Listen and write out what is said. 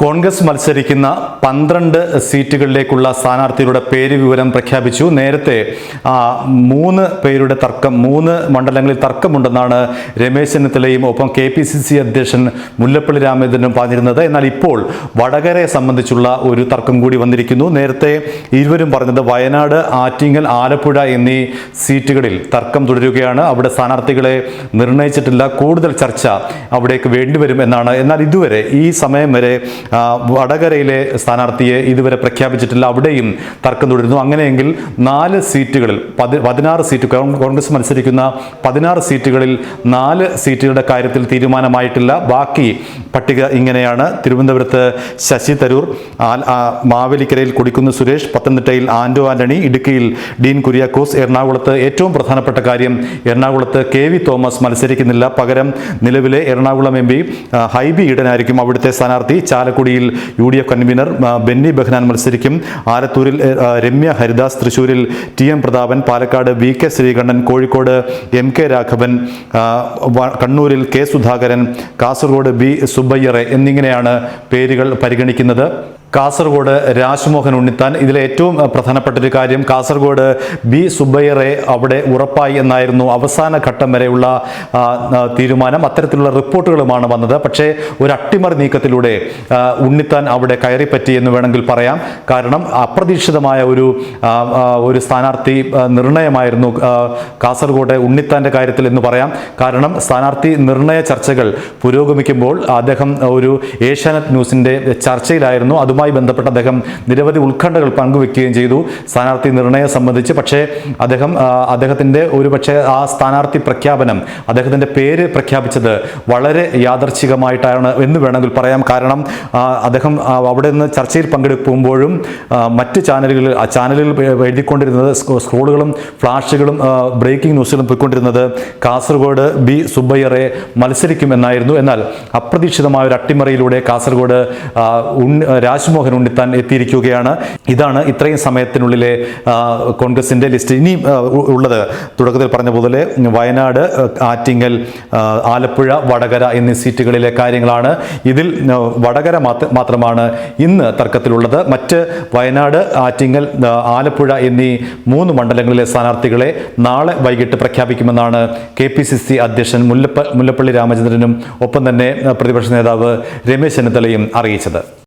കോൺഗ്രസ് മത്സരിക്കുന്ന പന്ത്രണ്ട് സീറ്റുകളിലേക്കുള്ള സ്ഥാനാർത്ഥികളുടെ പേര് വിവരം പ്രഖ്യാപിച്ചു. നേരത്തെ മൂന്ന് പേരുടെ തർക്കം മൂന്ന് മണ്ഡലങ്ങളിൽ തർക്കമുണ്ടെന്നാണ് രമേശ് ചെന്നിത്തലയും ഒപ്പം കെ പി സി സി അധ്യക്ഷൻ മുല്ലപ്പള്ളി രാമചന്ദ്രനും പറഞ്ഞിരുന്നത്. എന്നാൽ ഇപ്പോൾ വടകരയെ സംബന്ധിച്ചുള്ള ഒരു തർക്കം കൂടി വന്നിരിക്കുന്നു. നേരത്തെ ഇരുവരും പറഞ്ഞത് വയനാട് ആറ്റിങ്ങൽ ആലപ്പുഴ എന്നീ സീറ്റുകളിൽ തർക്കം തുടരുകയാണ്. അവിടെ സ്ഥാനാർത്ഥികളെ നിർണയിച്ചിട്ടില്ല. കൂടുതൽ ചർച്ച അവിടേക്ക് വേണ്ടിവരും എന്നാണ്. എന്നാൽ ഇതുവരെ ഈ സമയം വരെ വടകരയിലെ സ്ഥാനാർത്ഥിയെ ഇതുവരെ പ്രഖ്യാപിച്ചിട്ടില്ല. അവിടെയും തർക്കം തുടരുന്നു. അങ്ങനെയെങ്കിൽ നാല് സീറ്റുകളിൽ പതി പതിനാറ് സീറ്റ് കോൺഗ്രസ് മത്സരിക്കുന്ന പതിനാറ് സീറ്റുകളിൽ നാല് സീറ്റുകളുടെ കാര്യത്തിൽ തീരുമാനമായിട്ടില്ല. ബാക്കി പട്ടിക ഇങ്ങനെയാണ്. തിരുവനന്തപുരത്ത് ശശി തരൂർ മാവേലിക്കരയിൽ കുടിക്കുന്ന സുരേഷ് പത്തനംതിട്ടയിൽ ആന്റോ ആന്റണി ഇടുക്കിയിൽ ഡീൻ കുര്യാക്കോസ് എറണാകുളത്ത് ഏറ്റവും പ്രധാനപ്പെട്ട കാര്യം എറണാകുളത്ത് കെ വി തോമസ് മത്സരിക്കുന്നില്ല. പകരം നിലവിലെ എറണാകുളം എം പി ഹൈബി ഈഡനായിരിക്കും അവിടുത്തെ സ്ഥാനാർത്ഥി. ചാലക്കുടിയിൽ U D F convener Benny Behanan മത്സരിക്കും. ആലത്തൂരിൽ രമ്യ ഹരിദാസ് തൃശൂരിൽ T M Prathapan Palakkad V K Sreekandan Kozhikode M K Raghavan കണ്ണൂരിൽ കെ സുധാകരൻ കാസർഗോഡ് ബി സുബ്ബയ്യറെ എന്നിങ്ങനെയാണ് പേരുകൾ പരിഗണിക്കുന്നത്. കാസർഗോഡ് രാജ്മോഹൻ ഉണ്ണിത്താൻ. ഇതിലെ ഏറ്റവും പ്രധാനപ്പെട്ട ഒരു കാര്യം കാസർഗോഡ് ബി സുബയ്യറെ അവിടെ ഉറപ്പായി എന്നായിരുന്നു അവസാന ഘട്ടം വരെയുള്ള തീരുമാനം. അത്തരത്തിലുള്ള റിപ്പോർട്ടുകളുമാണ് വന്നത്. പക്ഷേ ഒരു അട്ടിമറി നീക്കത്തിലൂടെ ഉണ്ണിത്താൻ അവിടെ കയറിപ്പറ്റി എന്ന് വേണമെങ്കിൽ പറയാം. കാരണം അപ്രതീക്ഷിതമായ ഒരു ഒരു സ്ഥാനാർത്ഥി നിർണയമായിരുന്നു കാസർഗോഡ് ഉണ്ണിത്താന്റെ കാര്യത്തിൽ എന്ന് പറയാം. കാരണം സ്ഥാനാർത്ഥി നിർണയ ചർച്ചകൾ പുരോഗമിക്കുമ്പോൾ അദ്ദേഹം ഒരു ഏഷ്യാനെറ്റ് ന്യൂസിന്റെ ചർച്ചയിലായിരുന്നു. അതുമായി ബന്ധപ്പെട്ട് അദ്ദേഹം നിരവധി ഉത്കണ്ഠകൾ പങ്കുവെക്കുകയും ചെയ്തു. സ്ഥാനാർത്ഥി നിർണയം സംബന്ധിച്ച് പക്ഷേ അദ്ദേഹം അദ്ദേഹത്തിന്റെ ഒരു പക്ഷേ ആ സ്ഥാനാർത്ഥി പ്രഖ്യാപനം അദ്ദേഹത്തിന്റെ പേര് പ്രഖ്യാപിച്ചത് വളരെ യാദർച്ഛികമായിട്ടാണ് എന്ന് വേണമെങ്കിൽ പറയാം. കാരണം അദ്ദേഹം അവിടെ നിന്ന് ചർച്ചയിൽ പങ്കെടുക്കുമ്പോഴും മറ്റ് ചാനലുകളിൽ ആ ചാനലുകൾ എഴുതിക്കൊണ്ടിരുന്നത് സ്ക്രോളുകളും ഫ്ലാഷുകളും ബ്രേക്കിംഗ് ന്യൂസുകളും പോയിക്കൊണ്ടിരുന്നത് കാസർഗോഡ് ബി സുബ്ബയ്യറെ മത്സരിക്കും എന്നായിരുന്നു എന്നാൽ അപ്രതീക്ഷിതമായ ഒരു അട്ടിമറിയിലൂടെ കാസർഗോഡ് ആ, രാജ്മോഹൻ ഉണ്ണിത്താൻ എത്തിയിരിക്കുകയാണ്. ഇതാണ് ഇത്രയും സമയത്തിനുള്ളിലെ കോൺഗ്രസിന്റെ ലിസ്റ്റ്. ഇനി ഉള്ളത് തുടക്കത്തിൽ പറഞ്ഞ പോലെ വയനാട് ആറ്റിങ്ങൽ ആലപ്പുഴ വടകര എന്നീ സീറ്റുകളിലെ കാര്യങ്ങളാണ്. ഇതിൽ വടകര മാത്ര- മാത്രമാണ് ഇന്ന് തർക്കത്തിലുള്ളത്. മറ്റ് വയനാട് ആറ്റിങ്ങൽ ആലപ്പുഴ എന്നീ മൂന്ന് മണ്ഡലങ്ങളിലെ സ്ഥാനാർത്ഥികളെ നാളെ വൈകിട്ട് പ്രഖ്യാപിക്കുമെന്നാണ് കെ പി സി സി അധ്യക്ഷൻ മുല്ലപ്പ മുല്ലപ്പള്ളി രാമചന്ദ്രനും ഒപ്പം തന്നെ പ്രതിപക്ഷ നേതാവ് രമേശ് ചെന്നിത്തലയും അറിയിച്ചത്.